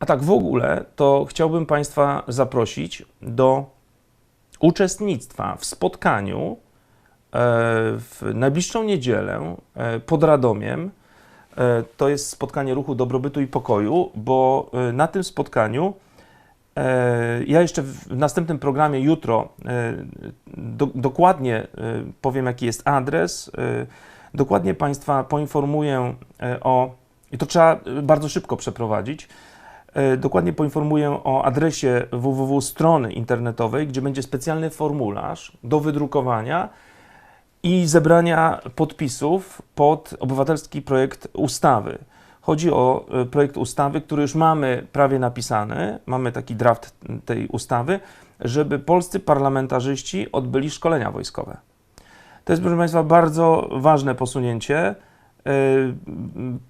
A tak w ogóle, to chciałbym Państwa zaprosić do uczestnictwa w spotkaniu e, w najbliższą niedzielę e, pod Radomiem. E, To jest spotkanie ruchu dobrobytu i pokoju, bo na tym spotkaniu ja jeszcze w następnym programie jutro do, dokładnie powiem, jaki jest adres. Dokładnie Państwa poinformuję o, i to trzeba bardzo szybko przeprowadzić. E, Dokładnie poinformuję o adresie www strony internetowej, gdzie będzie specjalny formularz do wydrukowania i zebrania podpisów pod obywatelski projekt ustawy. Chodzi o e, projekt ustawy, który już mamy prawie napisany, mamy taki draft tej ustawy, żeby polscy parlamentarzyści odbyli szkolenia wojskowe. To jest, proszę Państwa, bardzo ważne posunięcie. E,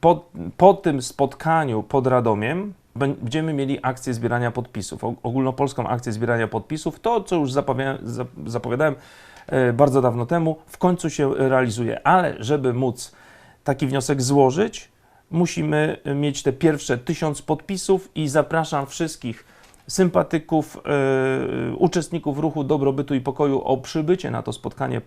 Po, po tym spotkaniu pod Radomiem będziemy mieli akcję zbierania podpisów, og- ogólnopolską akcję zbierania podpisów. To, co już zapowiadałem, e, bardzo dawno temu, w końcu się realizuje. Ale żeby móc taki wniosek złożyć, musimy mieć te pierwsze tysiąc podpisów i zapraszam wszystkich sympatyków, e, uczestników ruchu dobrobytu i pokoju o przybycie na to spotkanie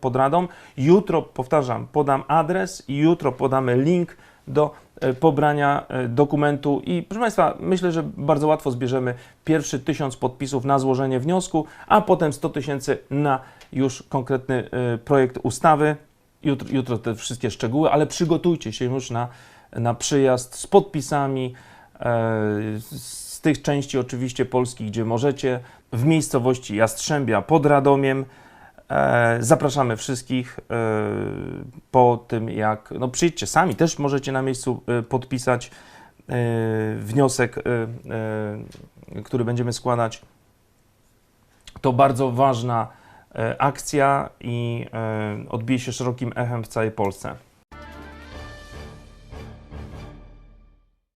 pod Radą. Jutro, powtarzam, podam adres i jutro podamy link do e, pobrania e, dokumentu i proszę Państwa, myślę, że bardzo łatwo zbierzemy pierwszy tysiąc podpisów na złożenie wniosku, a potem 100 tysięcy na już konkretny e, projekt ustawy. Jutro, jutro te wszystkie szczegóły, ale przygotujcie się już na, na przyjazd z podpisami z tych części oczywiście Polski, gdzie możecie, w miejscowości Jastrzębia pod Radomiem. E, Zapraszamy wszystkich e, po tym, jak. No, przyjdźcie sami, też możecie na miejscu e, podpisać wniosek, który będziemy składać. To bardzo ważna akcja i odbije się szerokim echem w całej Polsce.